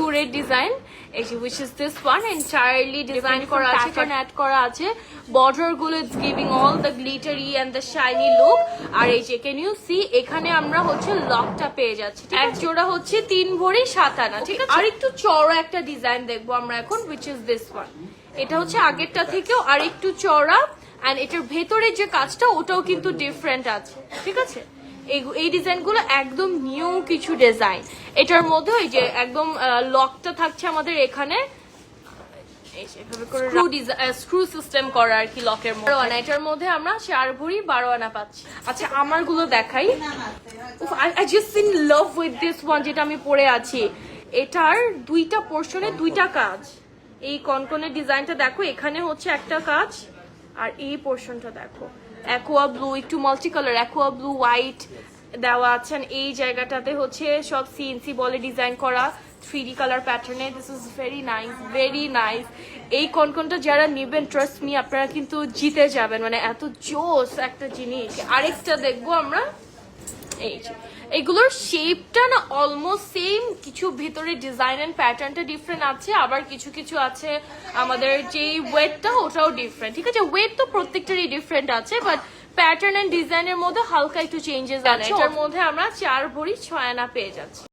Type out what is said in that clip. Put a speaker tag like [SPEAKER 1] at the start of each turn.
[SPEAKER 1] Two red design এই যে which is this one entirely design করা আছে প্যাটার্ন অ্যাড করা আছে। বর্ডারগুলো it's giving all the glittery and the shiny look আর এই যে ক্যান ইউ সি এখানে আমরা হচ্ছে লকটা পেয়ে যাচ্ছি এক জোড়া হচ্ছে তিন ভরি সাত আনা ঠিক আছে? আর একটু চড়া একটা ডিজাইন দেখব আমরা এখন উইচ ইজ দিস ওয়ান এটা হচ্ছে আগেরটা থেকেও আর একটু চড়া অ্যান্ড এটার ভেতরে যে কাজটা ওটাও কিন্তু ডিফারেন্ট আছে ঠিক আছে? এই এই ডিজাইনগুলো একদম নিউ কিছু ডিজাইন। এটার মধ্যে এই যে একদম লকটা থাকছে আমাদের এখানে। স্ক্রু সিস্টেম করা আর কি লকের মধ্যে। এটার মধ্যে আমরা চার ভরি বারো আনা পাচ্ছি। আচ্ছা আমারগুলো দেখাই I just in love with this one যেটা আমি পরে আছি। এটার দুইটা পোর্শনে দুইটা কাজ। এই কনকনের ডিজাইনটা দেখো এখানে হচ্ছে একটা কাজ আর এই পোর্শনটা দেখো। অ্যাকোয়া ব্লু একটু multi colour aqua blue white দেওয়া আছে। এই জায়গাটাতে হচ্ছে সব সিএনসি বলে ডিজাইন করা থ্রি কালার প্যাটার্নে this is very nice very nice এই কনকনটা যারা নেবেন ট্রাস্ট নিয়ে আপনারা কিন্তু জিতে যাবেন। মানে এত জোস একটা জিনিস। আরেকটা দেখব আমরা। এই এগুলোর শেপটা না অলমোস্ট সেম কিছু ভিতরে ডিজাইন এন্ড প্যাটার্নটা ডিফারেন্ট আছে আবার কিছু কিছু আছে আমাদের যে ওয়েটটা ওটাও ডিফারেন্ট ঠিক আছে? ওয়েট তো প্রত্যেকটারই ডিফারেন্ট আছে বাট প্যাটার্ন এন্ড ডিজাইনের মধ্যে হালকা একটু চেঞ্জেস আছে। এটার মধ্যে আমরা চার ভরি ছয় আনা পেয়ে যাচ্ছি।